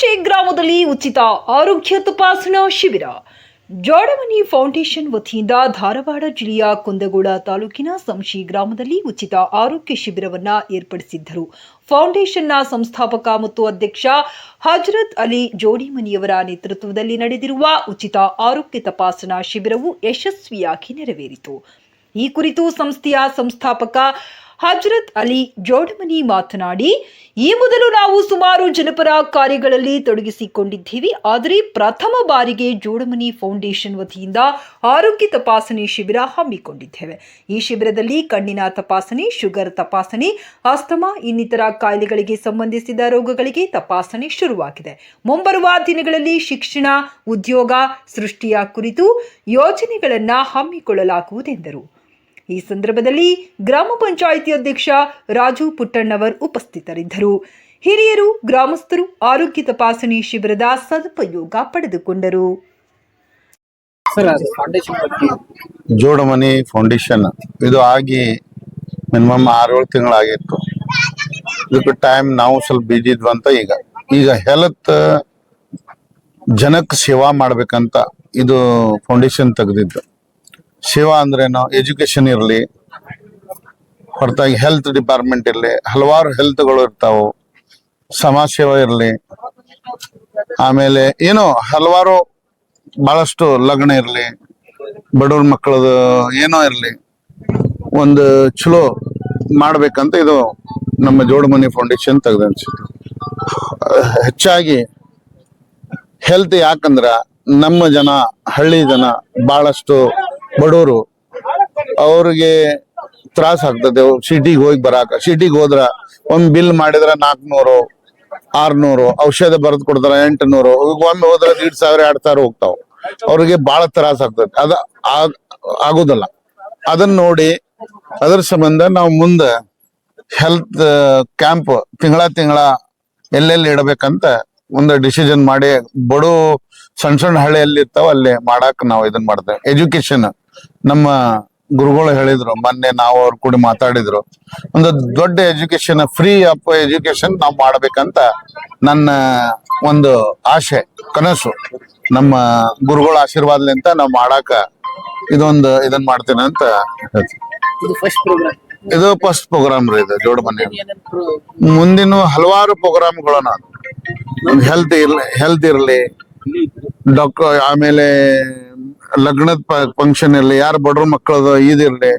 ಸಂಶಿ ಗ್ರಾಮದಲ್ಲಿ ಉಚಿತ ಆರೋಗ್ಯ ತಪಾಸಣಾ ಶಿಬಿರ. ಜೋಡಮನಿ ಫೌಂಡೇಶನ್ ವತಿಯಿಂದ ಧಾರವಾಡ ಜಿಲ್ಲೆಯ ಕುಂದಗೋಳ ತಾಲೂಕಿನ ಸಂಶಿ ಗ್ರಾಮದಲ್ಲಿ ಉಚಿತ ಆರೋಗ್ಯ ಶಿಬಿರವನ್ನು ಏರ್ಪಡಿಸಿದ್ದರು. ಫೌಂಡೇಶನ್ನ ಸಂಸ್ಥಾಪಕ ಮತ್ತು ಅಧ್ಯಕ್ಷ ಹಜರತ್ ಅಲಿ ಜೋಡಿಮನಿಯವರ ನೇತೃತ್ವದಲ್ಲಿ ನಡೆದಿರುವ ಉಚಿತ ಆರೋಗ್ಯ ತಪಾಸಣಾ ಶಿಬಿರವು ಯಶಸ್ವಿಯಾಗಿ ನೆರವೇರಿತು. ಈ ಕುರಿತು ಸಂಸ್ಥೆಯ ಸಂಸ್ಥಾಪಕ ಹಜರತ್ ಅಲಿ ಜೋಡಮನಿ ಮಾತನಾಡಿ, ಈ ಮೊದಲು ನಾವು ಸುಮಾರು ಜನಪರ ಕಾರ್ಯಗಳಲ್ಲಿ ತೊಡಗಿಸಿಕೊಂಡಿದ್ದೀವಿ. ಆದರೆ ಪ್ರಥಮ ಬಾರಿಗೆ ಜೋಡಮನಿ ಫೌಂಡೇಶನ್ ವತಿಯಿಂದ ಆರೋಗ್ಯ ತಪಾಸಣೆ ಶಿಬಿರ ಹಮ್ಮಿಕೊಂಡಿದ್ದೇವೆ. ಈ ಶಿಬಿರದಲ್ಲಿ ಕಣ್ಣಿನ ತಪಾಸಣೆ, ಶುಗರ್ ತಪಾಸಣೆ ಅಸ್ತಮಾ ಇನ್ನಿತರ ಕಾಯಿಲೆಗಳಿಗೆ ಸಂಬಂಧಿಸಿದ ರೋಗಗಳಿಗೆ ತಪಾಸಣೆ ಶುರುವಾಗಿದೆ. ಮುಂಬರುವ ದಿನಗಳಲ್ಲಿ ಶಿಕ್ಷಣ, ಉದ್ಯೋಗ ಸೃಷ್ಟಿಯ ಕುರಿತು ಯೋಜನೆಗಳನ್ನು ಹಮ್ಮಿಕೊಳ್ಳಲಾಗುವುದೆಂದರು ಈ ಸಂದರ್ಭದಲ್ಲಿ ಗ್ರಾಮ ಪಂಚಾಯಿತಿ ಅಧ್ಯಕ್ಷ ರಾಜು ಪುಟ್ಟಣ್ಣವರ್ ಉಪಸ್ಥಿತರಿದ್ದರು. ಹಿರಿಯರು ಗ್ರಾಮಸ್ಥರು ಆರೋಗ್ಯ ತಪಾಸಣೆ ಶಿಬಿರದ ಸದುಪಯೋಗ ಪಡೆದುಕೊಂಡರು. ಸರ್ ಫೌಂಡೇಶನ್ ಬಗ್ಗೆ. ಜೋಡಮನಿ ಫೌಂಡೇಶನ್. ಇದು ಆಗಿ ಮಿನಿಮಮ್ ಆರೇಳು ತಿಂಗಳಾಗಿತ್ತು. ಇದಕ್ಕೆ ಟೈಮ್ ನಾವು ಸ್ವಲ್ಪ ಬಿಜಿ ಅಂತ ಈಗ. ಈಗ ಹೆಲ್ತ್ ಜನಕ್ಕೆ ಸೇವಾ ಮಾಡ್ಬೇಕಂತ ಇದು ಫೌಂಡೇಶನ್ ತೆಗೆದಿದ್ದು. ಸೇವಾ ಅಂದ್ರೇನು? ಎಜುಕೇಶನ್ ಇರಲಿ, ಹೊರತಾಗಿ ಹೆಲ್ತ್ ಡಿಪಾರ್ಟ್ಮೆಂಟ್ ಇರಲಿ, ಹಲವಾರು ಹೆಲ್ತ್ಗಳು ಇರ್ತಾವು. ಸಮಾಜ ಸೇವೆ ಇರಲಿ. ಆಮೇಲೆ ಏನೋ, ಹಲವಾರು ಬಹಳಷ್ಟು ಲಗ್ನ ಇರಲಿ. ಬಡವ್ರ ಮಕ್ಕಳದು ಏನೋ ಇರಲಿ. ಒಂದು ಚಲೋ ಮಾಡ್ಬೇಕಂತ ಇದು ನಮ್ಮ ಜೋಡಮನಿ ಫೌಂಡೇಶನ್ ತೆಗೆದ ಹೆಚ್ಚಾಗಿ ಹೆಲ್ತ್ ಯಾಕಂದ್ರ ನಮ್ಮ ಜನ, ಹಳ್ಳಿ ಜನ ಬಹಳಷ್ಟು ಬಡವರು ಅವ್ರಿಗೆ ತ್ರಾಸ ಆಗ್ತದೆ. ಸಿಟಿಗೆ ಹೋಗಿ ಬರಾಕ. ಸಿಟಿಗೆ ಹೋದ್ರ ಒಂದ್ ಬಿಲ್ ಮಾಡಿದ್ರ ನಾಲ್ಕುನೂರು ಆರ್ನೂರು, ಔಷಧ ಬರೆದು ಕೊಡ್ತಾರ ಎಂಟುನೂರು. ಒಮ್ಮೆ ಹೋದ್ರ ದೀಡ್ ಸಾವಿರ, ಎರಡ್ ಸಾವಿರ ಹೋಗ್ತಾವ. ಅವ್ರಿಗೆ ಬಹಳ ತ್ರಾಸ ಆಗ್ತದೆ. ಅದ ಆಗೋದಲ್ಲ ಆಗುದಿಲ್ಲ. ಅದನ್ನ ನೋಡಿ ಅದ್ರ ಸಂಬಂಧ ನಾವು ಮುಂದೆ ಹೆಲ್ತ್ ಕ್ಯಾಂಪ್ ತಿಂಗಳ ತಿಂಗಳ ಎಲ್ಲೆಲ್ಲಿ ಇಡಬೇಕಂತ ಒಂದು ಡಿಸಿಷನ್ ಮಾಡಿ ಬಡು ಸಣ್ಣ ಸಣ್ಣ ಹಳ್ಳಿಯಲ್ಲಿ ಇರ್ತಾವ ಅಲ್ಲಿ ಮಾಡಾಕ ನಾವು ಇದನ್ನ ಮಾಡ್ತೇವೆ. ಎಜುಕೇಶನ್ ನಮ್ಮ ಗುರುಗಳು ಹೇಳಿದ್ರು ಮೊನ್ನೆ ನಾವು ಅವ್ರ ಕೂಡ ಮಾತಾಡಿದ್ರು ಒಂದು ದೊಡ್ಡ ಎಜುಕೇಶನ್ ಫ್ರೀ ಆಫ್ ಎಜುಕೇಶನ್ ನಾವು ಮಾಡ್ಬೇಕಂತ ನನ್ನ ಒಂದು ಆಸೆ ಕನಸು. ನಮ್ಮ ಗುರುಗಳ ಆಶೀರ್ವಾದಲಿಂತ ನಾವು ಮಾಡಾಕ ಇದೊಂದು ಇದನ್ ಮಾಡ್ತೇನೆ ಅಂತ ಹೇಳ್ತೀನಿ. ಇದು ಫಸ್ಟ್ ಪ್ರೋಗ್ರಾಮ್ ರೀ ಇದು ಜೋಡ್ ಮನೆ. ಏನೇನು ಪ್ರೋ ಮುಂದಿನ ಹಲವಾರು ಪ್ರೋಗ್ರಾಮ್ಗಳನ್ನ ಹೆಲ್ತ್ ಇರ್ಲಿ ಹೆಲ್ತ್ ಇರಲಿ ಡಾಕ್ಟರ್ ಆಮೇಲೆ ಲಗ್ನದ ಫಂಕ್ಷನ್ ಇರಲಿ ಯಾರು ಬಡ್ರ ಮಕ್ಕಳದು ಇದಿರ್ಲಿ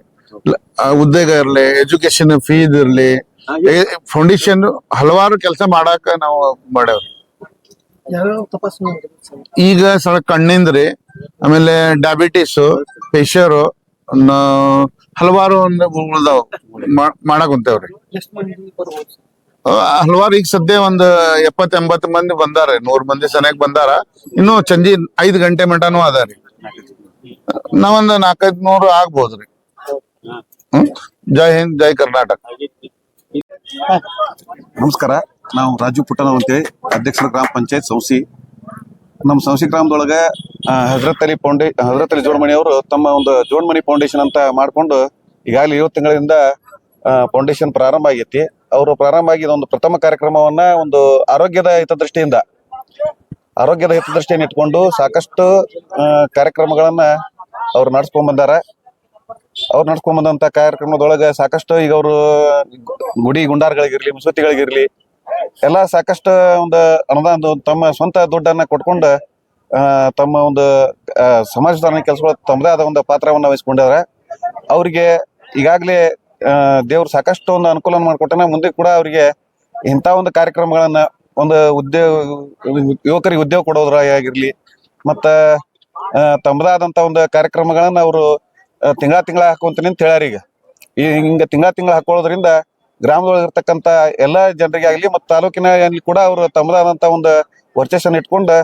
ಉದ್ಯೋಗ ಇರಲಿ ಎಜುಕೇಶನ್ ಫೀಸ್ ಇರ್ಲಿ ಫೌಂಡೇಶನ್ ಹಲವಾರು ಕೆಲಸ ಮಾಡಾಕ ನಾವು ಮಾಡೇವ್ರಿ. ಈಗ ಸಲ ಕಣ್ಣಿಂದ್ರಿ ಆಮೇಲೆ ಡಯಾಬಿಟಿಸ್ ಪ್ರೆಷರು ಹಲವಾರು ಒಂದು ಉಳ್ದಾವ್ ಹೊಂತೇವ್ರಿ. ಕುಂತೇವ್ರಿ ಹಲವಾರು ಈಗ ಸದ್ಯ ಒಂದ್ ಎಪ್ಪತ್ ಎಂಬತ್ ಮಂದಿ ಬಂದಾರ ನೂರ್ ಮಂದಿ ಸನಿಯಾಗಿ ಬಂದಾರ ಇನ್ನು ಸಂಜೆ ಐದ್ ಗಂಟೆ ಮಟನೂ ಅದಾರಿ. ನಾವೊಂದ್ ನಾಲ್ಕೈದ್ ನೂರು ಆಗ್ಬೋದ್ರಿ ಜೈ ಹಿಂದ್, ಜೈ ಕರ್ನಾಟಕ. ನಮಸ್ಕಾರ. ನಾವು ರಾಜು ಪುಟ್ಟನವ್ ಅಂತೇಳಿ, ಅಧ್ಯಕ್ಷರ ಗ್ರಾಮ ಪಂಚಾಯತ್ ಸಂಸಿ. ನಮ್ಮ ಸಂಸಿ ಗ್ರಾಮದೊಳಗೆ ಹಜರತ್ ಅಲಿ ಫೌಂಡೇ ಹಜರತ್ ಅಲಿ ಜೋಡ್ಮಣಿ ಅವರು ತಮ್ಮ ಒಂದು ಜೋಡ್ಮಣಿ ಫೌಂಡೇಶನ್ ಅಂತ ಮಾಡ್ಕೊಂಡು ಈಗಾಗಲೇ ಏಳು ತಿಂಗಳಿಂದ ಫೌಂಡೇಶನ್ ಪ್ರಾರಂಭ ಆಗೈತಿ. ಅವರು ಪ್ರಾರಂಭ ಆಗಿದ ಒಂದು ಪ್ರಥಮ ಕಾರ್ಯಕ್ರಮವನ್ನ ಒಂದು ಆರೋಗ್ಯದ ಹಿತದೃಷ್ಟಿಯಿಂದ ಆರೋಗ್ಯದ ಹಿತದೃಷ್ಟಿಯನ್ನು ಇಟ್ಕೊಂಡು ಸಾಕಷ್ಟು ಕಾರ್ಯಕ್ರಮಗಳನ್ನು ಅವ್ರು ನಡ್ಸ್ಕೊಂಡ್ ಬಂದಾರ. ಅವ್ರು ನಡ್ಸ್ಕೊಂಡ್ ಬಂದಂತ ಕಾರ್ಯಕ್ರಮದೊಳಗೆ ಸಾಕಷ್ಟು ಈಗ ಅವರು ಗುಡಿ ಗುಂಡಾರ್ಗಳಿಗಿರ್ಲಿ ಮಸೂತಿಗಳಿಗಿರ್ಲಿ ಎಲ್ಲ ಸಾಕಷ್ಟು ಒಂದು ಅನುದಾನ ತಮ್ಮ ಸ್ವಂತ ದುಡ್ಡನ್ನ ಕೊಟ್ಕೊಂಡು ತಮ್ಮ ಒಂದು ಸಮಾಜ ಸುಧಾರಣೆ ಕೆಲಸಗಳು ತಮ್ಮದೇ ಆದ ಒಂದು ಪಾತ್ರವನ್ನ ವಹಿಸ್ಕೊಂಡಿದ್ದಾರೆ ಅವರಿಗೆ ಈಗಾಗಲೇ ದೇವ್ರು ಸಾಕಷ್ಟು ಒಂದು ಅನುಕೂಲ ಮಾಡಿಕೊಟ್ಟನ ಮುಂದೆ ಕೂಡ ಅವರಿಗೆ ಇಂಥ ಒಂದು ಕಾರ್ಯಕ್ರಮಗಳನ್ನ ಒಂದು ಉದ್ಯೋಗ, ಯುವಕರಿಗೆ ಉದ್ಯೋಗ ಕೊಡೋದ್ರ ಆಗಿರ್ಲಿ, ಮತ್ತ ತಮ್ಮದಾದಂತ ಒಂದು ಕಾರ್ಯಕ್ರಮಗಳನ್ನ ಅವರು ತಿಂಗಳ ತಿಂಗಳ ಹಾಕೊಂತೀನಿ ಅಂತ ಹೇಳ್ಯಾರ ಈಗ. ಈ ಹಿಂಗ ತಿಂಗಳ ತಿಂಗಳ ಹಾಕೊಳ್ಳೋದ್ರಿಂದ ಗ್ರಾಮದೊಳಗೆ ಇರ್ತಕ್ಕಂತ ಎಲ್ಲಾ ಜನರಿಗೆ ಆಗ್ಲಿ ಮತ್ತು ತಾಲೂಕಿನಲ್ಲಿ ಕೂಡ ಅವರು ತಮ್ಮದಾದಂತ ಒಂದು ವರ್ಚಸ್ಸನ್ನು ಇಟ್ಕೊಂಡು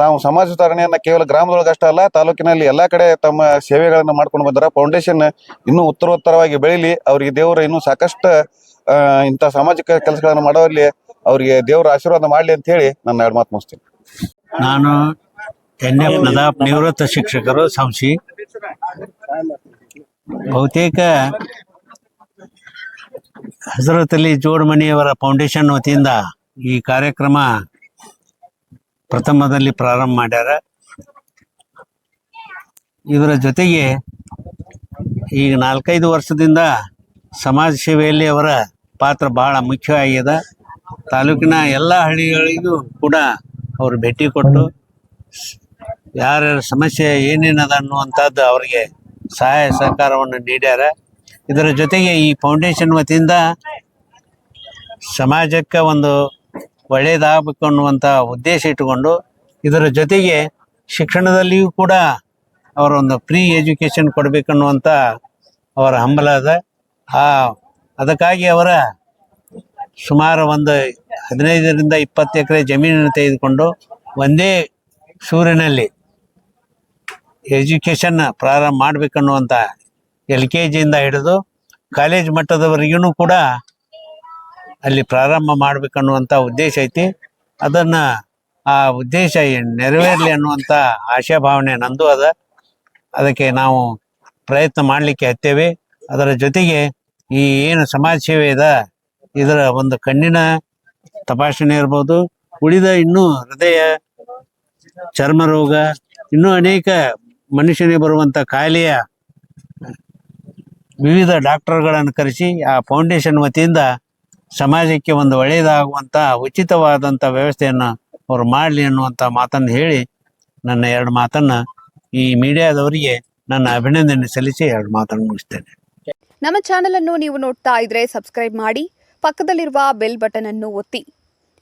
ತಾವು ಸಮಾಜ ಸುಧಾರಣೆಯನ್ನ ಕೇವಲ ಗ್ರಾಮದೊಳಗೆ ಅಷ್ಟೇ ಅಲ್ಲ, ತಾಲೂಕಿನಲ್ಲಿ ಎಲ್ಲಾ ಕಡೆ ತಮ್ಮ ಸೇವೆಗಳನ್ನ ಮಾಡ್ಕೊಂಡು ಬಂದಾರ. ಫೌಂಡೇಶನ್ ಇನ್ನೂ ಉತ್ತರೋತ್ತರವಾಗಿ ಬೆಳೀಲಿ. ಅವರಿಗೆ ದೇವರು ಇನ್ನೂ ಸಾಕಷ್ಟು ಇಂಥ ಸಾಮಾಜಿಕ ಕೆಲಸಗಳನ್ನ ಮಾಡೋಲ್ಲಿ ಅವ್ರಿಗೆ ದೇವರ ಆಶೀರ್ವಾದ ಮಾಡ್ಲಿ ಅಂತ ಹೇಳಿ ನನ್ನ ಎರಡು ಮಾತು ಮುಗಿಸ್ತೀನಿ. ನಾನು ಎನ್ ಎಫ್ ನದಾಫ್ ನಿವೃತ್ತ ಶಿಕ್ಷಕರು ಸಂಶಿ ಬಹುತೇಕ ಹಜರತ್ ಅಲಿ ಜೋಡ್ಮಣಿಯವರ ಫೌಂಡೇಶನ್ ವತಿಯಿಂದ ಈ ಕಾರ್ಯಕ್ರಮ ಪ್ರಥಮದಲ್ಲಿ ಪ್ರಾರಂಭ ಮಾಡ್ಯಾರ. ಇದರ ಜೊತೆಗೆ ಈಗ ನಾಲ್ಕೈದು ವರ್ಷದಿಂದ ಸಮಾಜ ಸೇವೆಯಲ್ಲಿ ಅವರ ಪಾತ್ರ ಬಹಳ ಮುಖ್ಯವಾಗಿದೆ ತಾಲೂಕಿನ ಎಲ್ಲ ಹಳ್ಳಿಗಳಿಗೂ ಕೂಡ ಅವರು ಭೇಟಿ ಕೊಟ್ಟು ಯಾರ ಸಮಸ್ಯೆ ಏನೇನದ ಅನ್ನುವಂಥದ್ದು ಅವರಿಗೆ ಸಹಾಯ ಸಹಕಾರವನ್ನು ನೀಡ್ಯಾರ. ಇದರ ಜೊತೆಗೆ ಈ ಫೌಂಡೇಶನ್ ವತಿಯಿಂದ ಸಮಾಜಕ್ಕೆ ಒಂದು ಒಳ್ಳೆಯದಾಗಬೇಕು ಅನ್ನುವಂಥ ಉದ್ದೇಶ ಇಟ್ಟುಕೊಂಡು ಇದರ ಜೊತೆಗೆ ಶಿಕ್ಷಣದಲ್ಲಿಯೂ ಕೂಡ ಅವರೊಂದು ಫ್ರೀ ಎಜುಕೇಶನ್ ಕೊಡಬೇಕನ್ನುವಂಥ ಅವರ ಹಂಬಲ ಅದ. ಆ, ಅದಕ್ಕಾಗಿ ಅವರ ಸುಮಾರು ಒಂದು ಹದಿನೈದರಿಂದ ಇಪ್ಪತ್ತು ಎಕರೆ ಜಮೀನನ್ನು ತೆಗೆದುಕೊಂಡು ಒಂದೇ ಸೂರಿನಲ್ಲಿ ಎಜುಕೇಷನ್ ಪ್ರಾರಂಭ ಮಾಡಬೇಕನ್ನುವಂಥ ಎಲ್ ಕೆ ಜಿಯಿಂದ ಹಿಡಿದು ಕಾಲೇಜ್ ಮಟ್ಟದವರೆಗೂ ಕೂಡ ಅಲ್ಲಿ ಪ್ರಾರಂಭ ಮಾಡಬೇಕನ್ನುವಂಥ ಉದ್ದೇಶ ಐತಿ. ಅದನ್ನ ಆ ಉದ್ದೇಶ ನೆರವೇರಲಿ ಅನ್ನುವಂಥ ಆಶಾಭಾವನೆ ನಂದು ಅದ. ಅದಕ್ಕೆ ನಾವು ಪ್ರಯತ್ನ ಮಾಡಲಿಕ್ಕೆ ಹತ್ತೇವೆ. ಅದರ ಜೊತೆಗೆ ಈ ಏನು ಸಮಾಜ ಸೇವೆ ಇದೆ ಇದರ ಒಂದು ಕಣ್ಣಿನ ತಪಾಸಣೆ ಇರ್ಬೋದು. ಉಳಿದ ಇನ್ನೂ ಹೃದಯ, ಚರ್ಮ ರೋಗ, ಇನ್ನೂ ಅನೇಕ ಮನುಷ್ಯನಿಗೆ ಬರುವಂತ ಕಾಯಿಲೆಯ ವಿವಿಧ ಡಾಕ್ಟರ್ಗಳನ್ನು ಕರೆಸಿ ಆ ಫೌಂಡೇಶನ್ ವತಿಯಿಂದ ಸಮಾಜಕ್ಕೆ ಒಂದು ಒಳ್ಳೆಯದಾಗುವಂಥ ಉಚಿತವಾದಂಥ ವ್ಯವಸ್ಥೆಯನ್ನು ಅವರು ಮಾಡಲಿ ಅನ್ನುವಂಥ ಮಾತನ್ನು ಹೇಳಿ ನನ್ನ ಎರಡು ಮಾತನ್ನು ಈ ಮೀಡಿಯಾದವರಿಗೆ ನನ್ನ ಅಭಿನಂದನೆ ಸಲ್ಲಿಸಿ ಎರಡು ಮಾತನ್ನು ಮುಗಿಸ್ತೇನೆ. ನಮ್ಮ ಚಾನೆಲ್ ಅನ್ನು ನೀವು ನೋಡ್ತಾ ಇದ್ರೆ ಸಬ್ಸ್ಕ್ರೈಬ್ ಮಾಡಿ. ಪಕ್ಕದಲ್ಲಿರುವ ಬೆಲ್ ಬಟನ್ ಅನ್ನು ಒತ್ತಿ.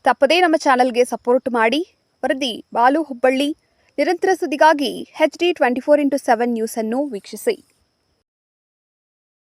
ತಪ್ಪದೇ ನಮ್ಮ ಚಾನಲ್ಗೆ ಸಪೋರ್ಟ್ ಮಾಡಿ. ವರದಿ ಬಾಲು ಹುಬ್ಬಳ್ಳಿ. ನಿರಂತರ ಸುದ್ದಿಗಾಗಿ H D twenty four into seven news ಅನ್ನು ವೀಕ್ಷಿಸಿ.